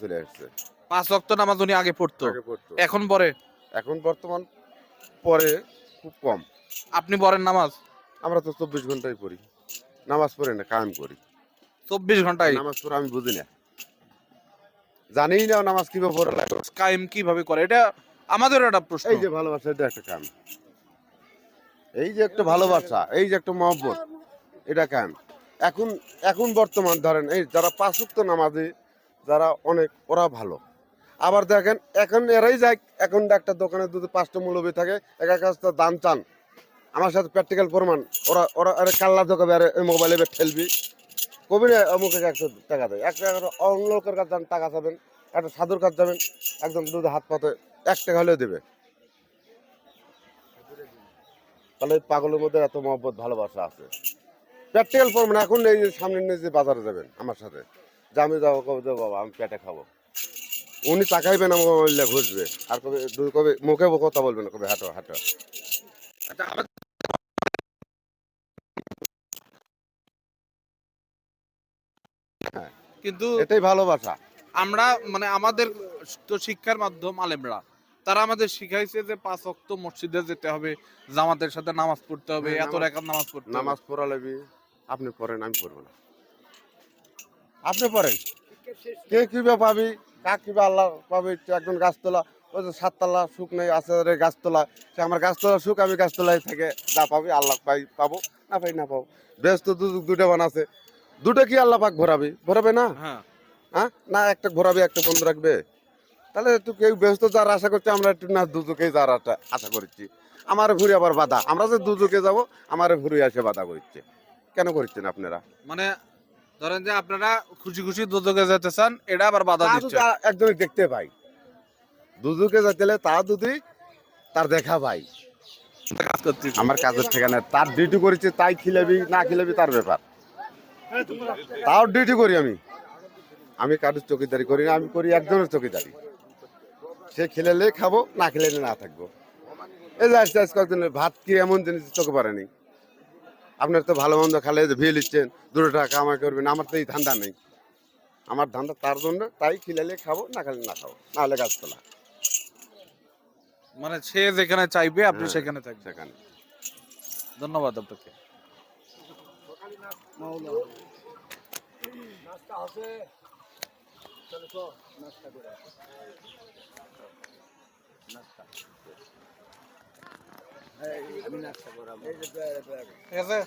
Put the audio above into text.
চলে আসছে। পাঁচ ওয়াক্ত নামাজ উনি আগে পড়তো। আগে পড়তো। এখন পরে এখন বর্তমান পরে খুব কম। আপনি পড়েন নামাজ? আমরা তো চব্বিশ ঘন্টাই পড়ি। নামাজ পড়ি না কায়েম করি। চব্বিশ ঘন্টায় নামাজ পড়ে আমি বুঝি না। জানিই না নামাজ কীভাবে পড়া লাগে। কায়েম কীভাবে করে? এটা আমাদের একটা প্রশ্ন। এই যে ভালোবাসা এটা একটা কাম। এই যে একটা ভালোবাসা এই যে একটা মহব্বত এটা কাম। এখন এখন বর্তমান ধরেন এই যারা পাঁচুক্ত নামাজি যারা অনেক, ওরা ভালো। আবার দেখেন, এখন এরাই যায় এখন একটা দোকানে যদি পাঁচটা মূলবী থাকে, এক এক দাম চান। আমার সাথে প্র্যাকটিক্যাল প্রমাণ, ওরা ওরা, আরে কাল্লা দোকানে আরে মোবাইলে ঠেলবি। কবি না, অমুকে একশো টাকা দেয়। একটা অন্য লোকের কাছে যান, টাকা চাবেন, একটা সাধুর কাছে যাবেন, একদম দুধে হাত পাতে, এক টাকা হলেও দেবে। তাহলে পাগলের মধ্যে এত মহব্বত, ভালোবাসা আছে। প্র্যাকটিক্যাল প্রমাণ, এখন এই সামনে নিয়ে যে বাজারে যাবেন, আমার সাথে। যে আমি যাব কবে যাব বাবা? আমি পেটে খাব। উনি তাকাইবেন আমার মোবাইলে ঘুষবে। আর কবে দুই কবে মুখে কথা বলবেন না কবে হাঁটো হাঁটো। আচ্ছা, কিন্তু এটাই ভালোবাসা আমরা মানে আমাদের তো শিক্ষার মাধ্যম আলেমরা। তারা আমাদের শিখাইছে যে পাঁচ অক্ত মসজিদে যেতে হবে জামাতের সাথে নামাজ পড়তে হবে হ্যাঁ, এত রেখাত নামাজ পড়তে নামাজ পড়া লাগবে আপনি পড়েন আমি পড়ব না। আপনি পড়েন কে কিবা পাবি কাক কিবা আল্লাহ পাবে একজন গাছতলা ওই যে সাততলা সুখ নেই আছে রে গাছতলা সে আমার গাছতলা সুখ আমি গাছতলায় থেকে যা পাবি আল্লাহ পাই পাবো না পাই না পাবো। বেশ তো দুটো বানাছে দুটো কি আল্লাহ পাক ভরাবি ভরাবে না? হ্যাঁ। না একটা ঘোরাবে একটা বন্ধ রাখবে? তাহলে একটু কেউ ব্যস্ত যার আশা করছে আমরা একটু না দুজকে যার আশা- আশা করছি। আমার ঘুরে আবার বাধা। আমরা যে দুজকে যাব আমার ঘুরে আসে বাধা করছে। কেন করছেন আপনারা? মানে ধরেন যে আপনারা খুশি খুশি দুদকে যেতে চান এটা আবার বাধা দিচ্ছে। একদমই দেখতে পাই। দুজকে যেতে হলে তা যদি তার দেখা পাই আমার কাজের ঠিকানা তার ডিউটি করেছে তাই খিলাবি না খিলাবি তার ব্যাপার। তাও ডিউটি করি আমি। আমি কারোর চকিদারি করি না আমি করি একজনের চকিদারি। সে খেলেলে খাব না খেলেলে না থাকব। এই যে আস্তে আস্তে কয়েকদিন ভাত কি এমন জিনিস চোখে পারেনি? আপনার তো ভালো মন্দ খালে যে ভিয়ে নিচ্ছেন দুটো টাকা কামাই করবেন আমার তো এই ধান্দা নেই। আমার ধান্দা তার জন্য তাই খিলালে খাব না খেলে না খাব না হলে গাছতলা। মানে সে যেখানে চাইবে আপনি হ্যাঁ। সেখানে থাকবেন। সেখানে। ধন্যবাদ আপনাকে। ঠিক আছে